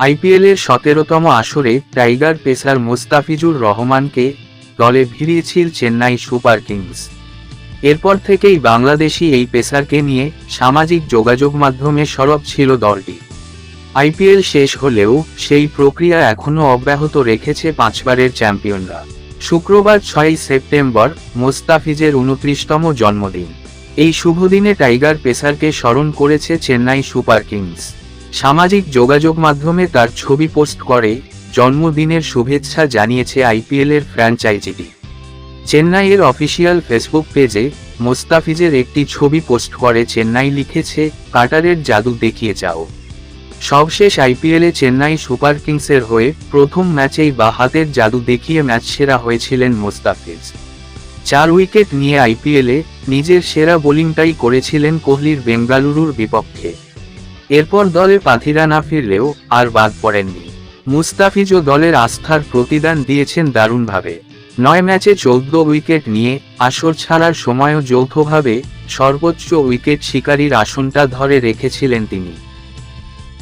আইপিএলের সতেরোতম আসরে টাইগার পেসার মোস্তাফিজুর রহমানকে দলে ভিড়িয়েছিল চেন্নাই সুপার কিংস। এরপর থেকেই বাংলাদেশি এই পেসারকে নিয়ে সামাজিক যোগাযোগ মাধ্যমে সরব ছিল দলটি। আইপিএল শেষ হলেও সেই প্রক্রিয়া এখনও অব্যাহত রেখেছে পাঁচবারের চ্যাম্পিয়নরা। শুক্রবার ছয়ই সেপ্টেম্বর মোস্তাফিজের উনত্রিশতম জন্মদিন। এই শুভদিনে টাইগার পেসারকে স্মরণ করেছে চেন্নাই সুপার কিংস। সামাজিক যোগাযোগ মাধ্যমে তার ছবি পোস্ট করে, জন্মদিনের শুভেচ্ছা জানিয়েছে আইপিএলের ফ্র্যাঞ্চাইজিটি। চেন্নাইয়ের অফিসিয়াল ফেসবুক পেজে মোস্তাফিজের একটি ছবি পোস্ট করে, চেন্নাই লিখেছে, কাটারের জাদু দেখিয়ে যাও। সবশেষ আইপিএলে চেন্নাই সুপার কিংসের হয়ে প্রথম ম্যাচেই বা হাতের জাদু দেখিয়ে ম্যাচ সেরা হয়েছিলেন মোস্তাফিজ। চার উইকেট নিয়ে আইপিএলে নিজের সেরা বোলিংটাই করেছিলেন কোহলির বেঙ্গালুরুর বিপক্ষে। এরপর দলে পাথিরা না ফিরলেও আর বাদ পড়েননি। মুস্তাফিজও দলের আস্থার প্রতিদান দিয়েছেন দারুণভাবে। নয় ম্যাচে চৌদ্দ উইকেট নিয়ে আসর ছাড়ার সময়ও যৌথভাবে সর্বোচ্চ উইকেট শিকারীর আসনটা ধরে রেখেছিলেন তিনি।